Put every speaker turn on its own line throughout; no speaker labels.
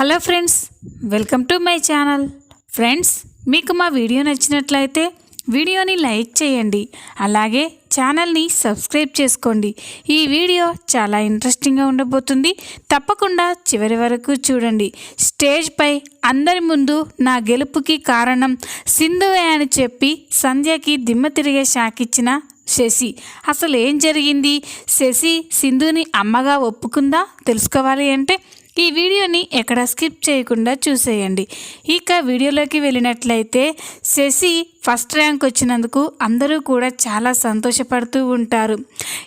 Hello friends welcome to my channel. Friends మీకు మా video నచ్చినట్లయితే వీడియోని లైక్ చేయండి అలాగే ఛానల్ని సబ్స్క్రైబ్ చేసుకోండి. ఈ వీడియో చాలా ఇంట్రెస్టింగ్గా ఉండబోతుంది. తప్పకుండా చివరి వరకు చూడండి. స్టేజ్పై అందరి ముందు నా గెలుపుకి కారణం సింధువే అని చెప్పి సంధ్యకి దిమ్మ తిరిగే షాక్ ఇచ్చిన శశి. అసలు ఏం జరిగింది? శశి సింధుని అమ్మగా ఒప్పుకుందా? తెలుసుకోవాలి అంటే ఈ వీడియోని ఎక్కడ స్కిప్ చేయకుండా చూసేయండి. ఇక వీడియోలోకి వెళ్ళినట్లయితే శశి ఫస్ట్ ర్యాంక్ వచ్చినందుకు అందరూ కూడా చాలా సంతోషపడుతూ ఉంటారు.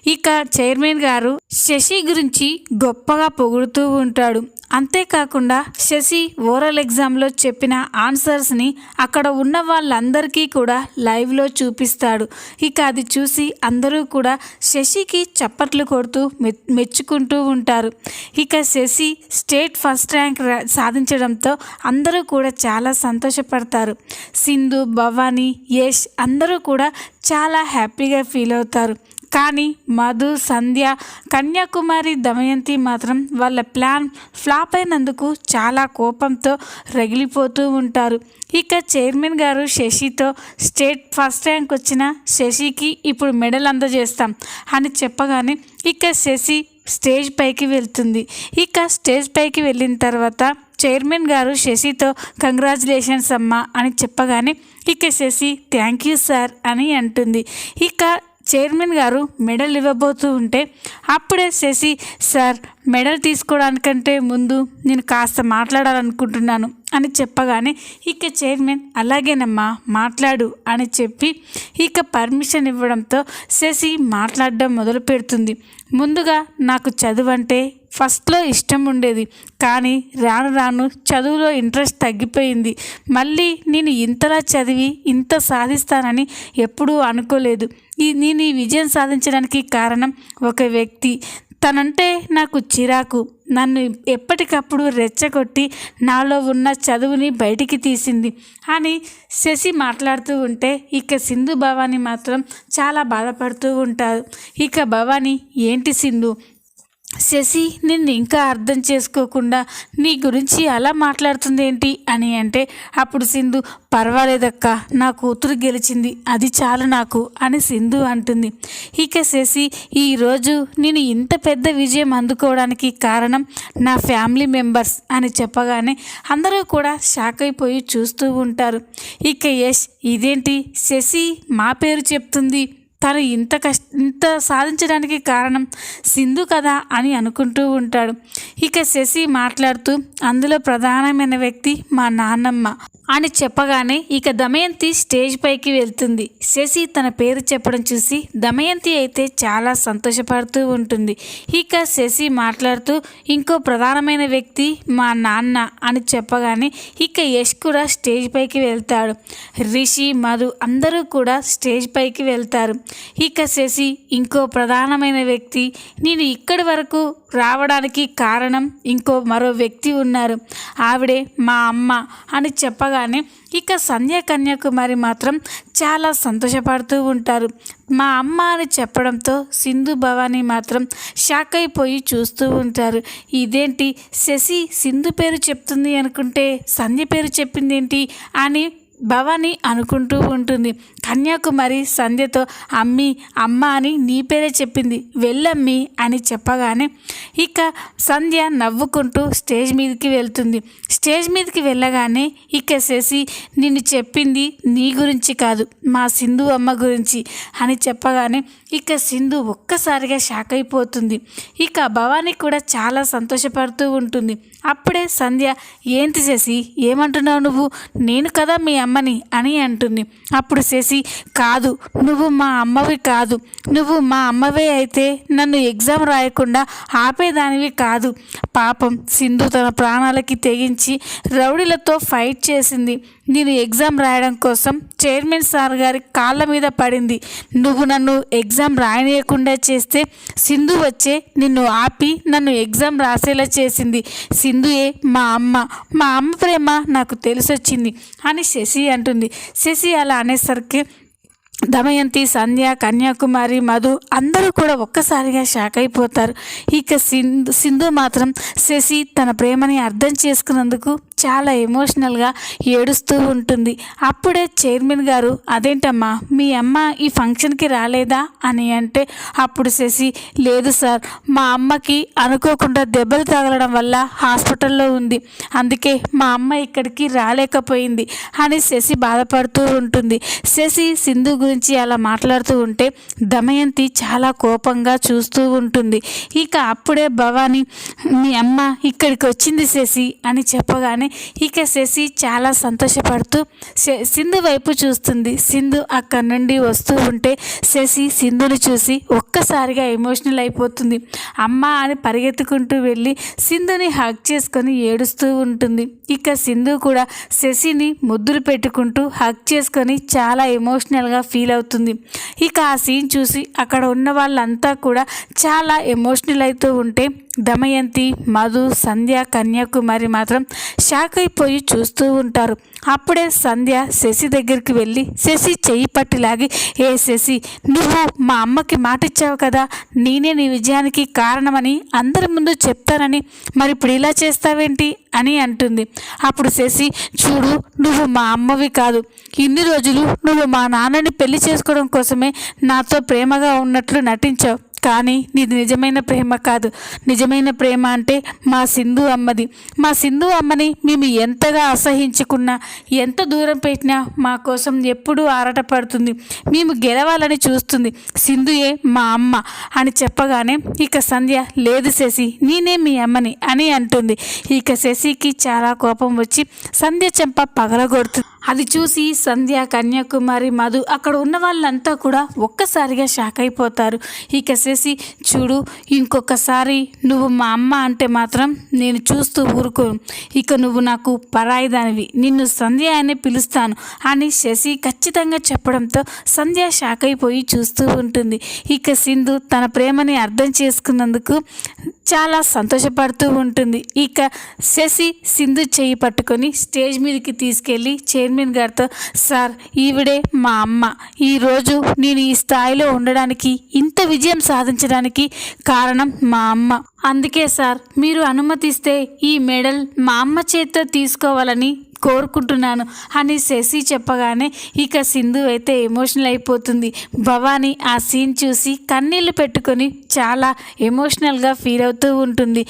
ఇక చైర్మన్ గారు శశి గురించి గొప్పగా పొగుడుతూ ఉంటాడు. అంతేకాకుండా శశి ఓరల్ ఎగ్జామ్లో చెప్పిన ఆన్సర్స్ని అక్కడ ఉన్న వాళ్ళందరికీ కూడా లైవ్లో చూపిస్తాడు. ఇక అది చూసి అందరూ కూడా శశికి చప్పట్లు కొడుతూ మె మెచ్చుకుంటూ ఉంటారు. ఇక శశి స్టేట్ ఫస్ట్ ర్యాంక్ సాధించడంతో అందరూ కూడా చాలా సంతోషపడతారు. సింధు భవానీ యష్ అందరూ కూడా చాలా హ్యాపీగా ఫీల్ అవుతారు. కానీ మధు సంధ్య కన్యాకుమారి దమయంతి మాత్రం వాళ్ళ ప్లాన్ ఫ్లాప్ అయినందుకు చాలా కోపంతో రగిలిపోతూ ఉంటారు. ఇక చైర్మన్ గారు శశితో స్టేట్ ఫస్ట్ ర్యాంక్ వచ్చిన శశికి ఇప్పుడు మెడల్ అందజేస్తాం అని చెప్పగానే ఇక శశి స్టేజ్ పైకి వెళ్తుంది. ఇక స్టేజ్ పైకి వెళ్ళిన తర్వాత చైర్మన్ గారు శశితో కంగ్రాచులేషన్స్ అమ్మా అని చెప్పగానే ఇక శశి థ్యాంక్ యూ సార్ అని అంటుంది. ఇక చైర్మన్ గారు మెడల్ ఇవ్వబోతూ ఉంటే అప్పుడే శశి సార్ మెడల్ తీసుకోవడానికంటే ముందు నేను కాస్త మాట్లాడాలనుకుంటున్నాను అని చెప్పగానే ఇక చైర్మన్ అలాగేనమ్మా మాట్లాడు అని చెప్పి ఇక పర్మిషన్ ఇవ్వడంతో శశి మాట్లాడడం మొదలు పెడుతుంది ముందుగా నాకు చదువు అంటే ఫస్ట్లో ఇష్టం ఉండేది కానీ రాను రాను చదువులో ఇంట్రెస్ట్ తగ్గిపోయింది. మళ్ళీ నేను ఇంతలా చదివి ఇంత సాధిస్తానని ఎప్పుడూ అనుకోలేదు. ఈ నేను ఈ విజయం సాధించడానికి కారణం ఒక వ్యక్తి. తనంటే నాకు చిరాకు. నన్ను ఎప్పటికప్పుడు రెచ్చగొట్టి నాలో ఉన్న చదువుని బయటికి తీసింది. అని శశి మాట్లాడుతూ ఉంటే ఇక సింధు భవాని మాత్రం చాలా బాధపడుతూ ఉంటారు. ఇక భవాని ఏంటి సింధు? శశి నిన్ను ఇంకా అర్థం చేసుకోకుండా నీ గురించి అలా మాట్లాడుతుంది ఏంటి అని అంటే అప్పుడు సింధు పర్వాలేదక్క నా కూతురు గెలిచింది అది చాలు నాకు అని సింధు అంటుంది. ఇక శశి ఈరోజు నేను ఇంత పెద్ద విజయం అందుకోవడానికి కారణం నా ఫ్యామిలీ మెంబర్స్ అని చెప్పగానే అందరూ కూడా షాక్ అయిపోయి చూస్తూ ఉంటారు. ఇక యష్ ఇదేంటి? శశి మా పేరు చెప్తుంది. తను ఇంత కష్ట ఇంత సాధించడానికి కారణం సింధు కదా అని అనుకుంటూ ఉంటాడు. ఇక శశి మాట్లాడుతూ అందులో ప్రధానమైన వ్యక్తి మా నాన్నమ్మ అని చెప్పగానే ఇక దమయంతి స్టేజ్ పైకి వెళ్తుంది. శశి తన పేరు చెప్పడం చూసి దమయంతి అయితే చాలా సంతోషపడుతూ ఉంటుంది. ఇక శశి మాట్లాడుతూ ఇంకో ప్రధానమైన వ్యక్తి మా నాన్న అని చెప్పగానే ఇక యష్ కూడా స్టేజ్ పైకి వెళ్తాడు. రిషి మధు అందరూ కూడా స్టేజ్ పైకి వెళ్తారు. ఇక శశి ఇంకో ప్రధానమైన వ్యక్తి. నేను ఇక్కడి వరకు రావడానికి కారణం ఇంకో మరో వ్యక్తి ఉన్నారు. ఆవిడే మా అమ్మ అని చెప్పగానే ఇక సంధ్య కన్యాకుమారి మాత్రం చాలా సంతోషపడుతూ ఉంటారు. మా అమ్మ అని చెప్పడంతో సింధు భవాని మాత్రం షాక్ అయిపోయి చూస్తూ ఉంటారు. ఇదేంటి? శశి సింధు పేరు చెప్తుంది అనుకుంటే సంధ్య పేరు చెప్పింది ఏంటి అని భవాని అనుకుంటూ ఉంటుంది. కన్యాకుమారి సంధ్యతో అమ్మి అమ్మ అని నీ పేరే చెప్పింది. వెళ్ళమ్మి అని చెప్పగానే ఇక సంధ్య నవ్వుకుంటూ స్టేజ్ మీదకి వెళ్తుంది. స్టేజ్ మీదకి వెళ్ళగానే ఇక శశి నిన్ను చెప్పింది నీ గురించి కాదు మా సింధు అమ్మ గురించి అని చెప్పగానే ఇక సింధు ఒక్కసారిగా షాక్ అయిపోతుంది. ఇక భవానీ కూడా చాలా సంతోషపడుతూ ఉంటుంది. అప్పుడే సంధ్య ఏంటి శశి ఏమంటున్నావు నువ్వు? నేను కదా మీ అమ్మ అమ్మని అని అంటుంది. అప్పుడు శశి కాదు నువ్వు మా అమ్మవి కాదు. నువ్వు మా అమ్మవే అయితే నన్ను ఎగ్జామ్ రాయకుండా ఆపేదానివి కాదు. పాపం సింధు తన ప్రాణాలకి తెగించి రౌడీలతో ఫైట్ చేసింది. నేను ఎగ్జామ్ రాయడం కోసం చైర్మన్ సార్ గారి కాళ్ళ మీద పడింది. నువ్వు నన్ను ఎగ్జామ్ రాయనీయకుండా చేస్తే సింధు వచ్చే నిన్ను ఆపి నన్ను ఎగ్జామ్ రాసేలా చేసింది. సింధుయే మా అమ్మ. మా అమ్మ ప్రేమ నాకు తెలిసొచ్చింది అని శశి అంటుంది. శశి అలా అనేసరికి దమయంతి సంధ్య కన్యాకుమారి మధు అందరూ కూడా ఒక్కసారిగా షాక్ అయిపోతారు. ఇక సింధు సింధు మాత్రం శశి తన ప్రేమని అర్థం చేసుకున్నందుకు చాలా ఎమోషనల్గా ఏడుస్తూ ఉంటుంది. అప్పుడే చైర్మన్ గారు అదేంటమ్మా మీ అమ్మ ఈ ఫంక్షన్కి రాలేదా? అని అంటే అప్పుడు శశి లేదు సార్ మా అమ్మకి అనుకోకుండా దెబ్బలు తగలడం వల్ల హాస్పిటల్లో ఉంది. అందుకే మా అమ్మ ఇక్కడికి రాలేకపోయింది అని శశి బాధపడుతూ ఉంటుంది. శశి సింధు గురించి అలా మాట్లాడుతూ ఉంటే దమయంతి చాలా కోపంగా చూస్తూ ఉంటుంది. ఇక అప్పుడే భవాని మీ అమ్మ ఇక్కడికి వచ్చింది శశి అని చెప్పగానే ఇక శశి చాలా సంతోషపడుతూ సింధు వైపు చూస్తుంది. సింధు అక్కడి నుండి వస్తూ ఉంటే శశి సింధుని చూసి ఒక్కసారిగా ఎమోషనల్ అయిపోతుంది. అమ్మ అని పరిగెత్తుకుంటూ వెళ్ళి సింధుని హగ్ చేసుకొని ఏడుస్తూ ఉంటుంది. ఇక సింధు కూడా శశిని ముద్దులు పెట్టుకుంటూ హగ్ చేసుకొని చాలా ఎమోషనల్గా ఫీల్ అవుతుంది. ఇక ఆ సీన్ చూసి అక్కడ ఉన్న వాళ్ళంతా కూడా చాలా ఎమోషనల్ అవుతూ ఉంటే దమయంతి మధు సంధ్య కన్యాకుమారి మాత్రం షాక్ అయిపోయి చూస్తూ ఉంటారు. అప్పుడే సంధ్య శశి దగ్గరికి వెళ్ళి శశి చెయ్యి పట్టిలాగి ఏ శశి నువ్వు మా అమ్మకి మాట ఇచ్చావు కదా నేనే నీ విజయానికి కారణమని అందరి ముందు చెప్తానని మరి ఇప్పుడు ఇలా చేస్తావేంటి? అని అంటుంది. అప్పుడు శశి చూడు నువ్వు మా అమ్మవి కాదు. ఇన్ని రోజులు నువ్వు మా నాన్నని పెళ్ళి చేసుకోవడం కోసమే నాతో ప్రేమగా ఉన్నట్లు నటించావు. కానీ నీది నిజమైన ప్రేమ కాదు. నిజమైన ప్రేమ అంటే మా సింధు అమ్మది. మా సింధు అమ్మని మేము ఎంతగా అసహించుకున్నా ఎంత దూరం పెట్టినా మా కోసం ఎప్పుడూ ఆరాటపడుతుంది. మేము గెలవాలని చూస్తుంది. సింధుయే మా అమ్మ అని చెప్పగానే ఇక సంధ్య లేదు శశి నేనే మీ అమ్మని అని అంటుంది. ఇక శశికి చాలా కోపం వచ్చి సంధ్య చెంప పగలగొడుతుంది. అది చూసి సంధ్య కన్యాకుమారి మధు అక్కడ ఉన్న వాళ్ళంతా కూడా ఒక్కసారిగా షాక్ అయిపోతారు. ఇక శశి చూడు ఇంకొకసారి నువ్వు మా అమ్మ అంటే మాత్రం నేను చూస్తూ ఊరుకోను. ఇక నువ్వు నాకు పరాయిదానివి. నిన్ను సంధ్య అని పిలుస్తాను అని శశి ఖచ్చితంగా చెప్పడంతో సంధ్య షాక్ అయిపోయి చూస్తూ ఉంటుంది. ఇక సింధు తన ప్రేమని అర్థం చేసుకున్నందుకు చాలా సంతోషపడుతూ ఉంటుంది. ఇక శశి సింధు చేయి పట్టుకొని స్టేజ్ మీదకి తీసుకెళ్ళి చైర్మన్ గారితో సార్ ఈవిడే మా అమ్మ. ఈరోజు నేను ఈ స్థాయిలో ఉండడానికి ఇంత విజయం సాధించడానికి కారణం మా అమ్మ. అందుకే సార్ మీరు అనుమతిస్తే ఈ మెడల్ మా అమ్మ చేతితో తీసుకోవాలని కోరుకుంటున్నాను. అని శశి చెప్పగానే ఇక సింధు అయితే ఎమోషనల్ అయిపోతుంది. భవానీ ఆ సీన్ చూసి కన్నీళ్ళు పెట్టుకొని చాలా ఎమోషనల్గా ఫీల్ అవుతూ ఉంటుంది.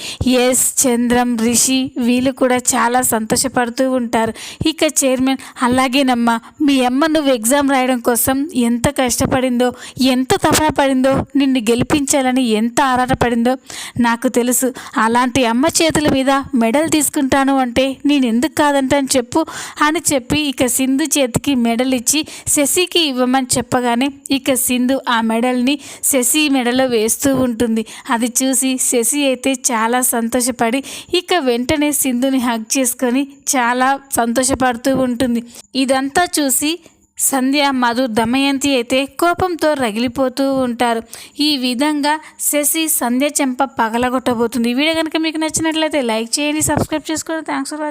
ఎస్ చంద్రం రిషి వీళ్ళు కూడా చాలా సంతోషపడుతూ ఉంటారు. ఇక చైర్మన్ అలాగేనమ్మా మీ అమ్మ నువ్వు ఎగ్జామ్ రాయడం కోసం ఎంత కష్టపడిందో ఎంత తపన పడిందో నిన్ను గెలిపించాలని ఎంత ఆరాటపడిందో నాకు తెలుసు. అలాంటి అమ్మ చేతుల మీద మెడల్ తీసుకుంటాను అంటే నేను ఎందుకు కాదంటాను చెప్పు అని చెప్పి ఇక సింధు చేతికి మెడల్ ఇచ్చి శశికి ఇవ్వమని చెప్పగానే ఇక సింధు ఆ మెడల్ని శశి మెడలో వేస్తూ ఉంటుంది. అది చూసి శశి అయితే చాలా సంతోషపడి ఇక వెంటనే సింధుని హగ్ చేసుకొని చాలా సంతోషపడుతూ ఉంటుంది. ఇదంతా చూసి సంధ్య మధు దమయంతి అయితే కోపంతో రగిలిపోతూ ఉంటారు. ఈ విధంగా శశి సంధ్య చెంప పగలగొట్టబోతుంది. ఈ వీడియో కనుక మీకు నచ్చినట్లయితే లైక్ చేయండి సబ్స్క్రైబ్ చేసుకోండి. Thanks for watching